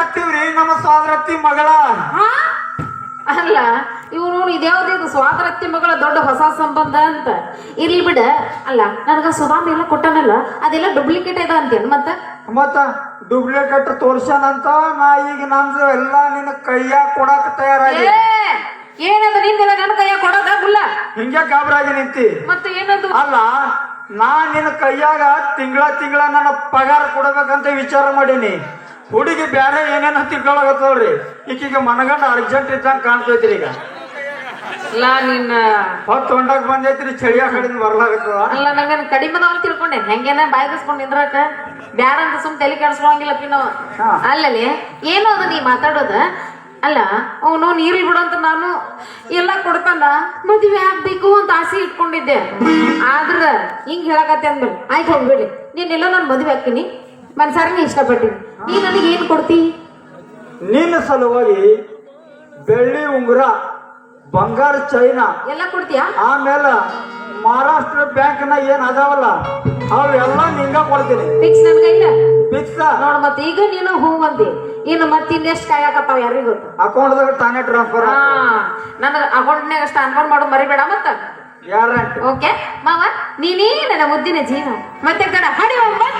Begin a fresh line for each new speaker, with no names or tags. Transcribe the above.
ಕತ್ತೀವ್ರಿ ನಮ್ಮ ಸೋದರತ್ತಿ ಮಗಳ?
ಅಲ್ಲ ಇವ್ರು ಇದ್ಯಾವ್ದು ಇದು ಸ್ವಾತಂತ್ರ್ಯ ಮಗಳ ದೊಡ್ಡ ಹೊಸ ಸಂಬಂಧ ಅಂತ. ಇರ್ಲಿ ಬಿಡ. ಅಲ್ಲ ನನಗ ಸುಧಾಮ್ ಎಲ್ಲ ಕೊಟ್ಟನಲ್ಲ ಅದೆಲ್ಲ ಡೂಪ್ಲಿಕೇಟ್ ಇದೆ ಅಂತೇನ್ ಮತ್ತ?
ಮತ್ತ ಡೂಪ್ಲಿಕೇಟ್ ತೋರ್ಸನಂತ ನಾ ಈಗ ನಮ್ದು ಎಲ್ಲ ನಿನ್ನ ಕೈಯ ಕೊಡಾಕ ತಯಾರಾಗಿ.
ಏನದ ನಿಂದೆಲ್ಲ ನನ್ನ ಕೈಯಾಗ ಕೊಡೋದಾಗುಲ್ಲ
ಹಿಂಗೆ ಗಾಬರಾಗಿ ನಿಂತಿ.
ಮತ್ತೆ ಏನದು?
ಅಲ್ಲ ನಾ ನಿನ್ನ ಕೈಯಾಗ ತಿಂಗಳ ತಿಂಗಳ ನನ್ನ ಪಗಾರ ಕೊಡಬೇಕಂತ ವಿಚಾರ ಮಾಡೀನಿ. ಹುಡುಗಿ ಬ್ಯಾರೆ ಏನೇನ ತಿಳ್ಕೊಳಕತ್ತವ್ರಿ ಈಕೀಗ ಮನಗಂಡ ಅರ್ಜೆಂಟ್ ಇದ್ದಂಗ ಕಾಣ್ತೈತ್ರಿ ಈಗ.
ಅಲ್ಲ ನಿನ್ನ
ಹೊತ್ತು ಹೊಂಡಕ್ ಬಂದೈತ್ರಿ ಚಳಿಯ ಕಡೆಯಿಂದ ಬರ್ಲಾಗತ್ತದ.
ಅಲ್ಲ ಕಡಿಮೆ ಅದಾವ ತಿಳ್ಕೊಂಡೆ ಹೆಂಗೇನ ಬಾಯ್ಗಿಸ್ಕೊಂಡು ನಿಂದ್ರಾಕ? ಬ್ಯಾರಂತ ಅಂತ ಸುಮ್ ತಲೆ ಕೆಡಿಸ್ಕೊಳಂಗಿಲ್ಲ ಪಿನೋ. ಅಲ್ಲಲ್ಲಿ ಏನು ಅದು ನೀ ಮಾತಾಡೋದ? ಅಲ್ಲ ಅವನು ನೀರಿಲ್ ಬಿಡಂತ ನಾನು ಎಲ್ಲ ಕೊಡ್ತಾನ ಮದ್ವೆ ಆಗ್ಬೇಕು ಅಂತ ಆಸೆ ಇಟ್ಕೊಂಡಿದ್ದೆ. ಆದ್ರ ಹಿಂಗ್ ಹೇಳಕತ್ತೆ ಅಂದ್ಬಿಡಿ ಆಯ್ತು ಹೋಗ್ಬೇಡಿ ನೀನೆಲ್ಲ ನಾನು ಮದ್ವೆ ಹಾಕ್ತೀನಿ ಮನ್ಸಾರನೇ ಇಷ್ಟಪಟ್ಟಿದ್ದೆ. ನೀ ನನಗೆ ಏನು ಕೊಡ್ತಿ?
ನಿನ್ನ ಸಲುವಾಗಿ ಬೆಳ್ಳಿ ಉಂಗುರ ಬಂಗಾರ ಚೈನಾ
ಎಲ್ಲ ಕೊಡ್ತೀಯಾ?
ಆಮೇಲೆ ಮಹಾರಾಷ್ಟ್ರ ಬ್ಯಾಂಕ್ನ ಏನ್ ಅದಾವಲ್ಲ ಅವೆಲ್ಲ ನಿಂಗ ಕೊಡ್ತೀನಿ.
ಫಿಕ್ಸ್ ನನ್ ಕೈಲ
ಫಿಕ್ಸ್
ನೋಡ್ ಮತ್ತೆ ಈಗ ನೀನು ಹೂ ಬಂದಿ ಇನ್ನು ಮತ್ತೆ ಇನ್ನೆಷ್ಟು ಕಾಯಕತ್ತಾವ ಯಾರಿಗೂ ಗೊತ್ತು?
ಅಕೌಂಟ್ದಾಗ ತಾನೇ ಟ್ರಾನ್ಸ್ಫರ್
ಹಾ. ನನಗೆ ಅಕೌಂಟ್ನಾಗ ಅಷ್ಟು ಅನ್ಫೋನ್ ಮಾಡೋದು ಮರಿಬೇಡ ಮತ್ತ?
ಯಾರ
ಓಕೆ ಮಾವ ನೀನೇ ನನ್ನ ಮುದ್ದಿನ ಜೀವ. ಮತ್ತೆ ಕಡ ಹಡಿ
ಓಕೆ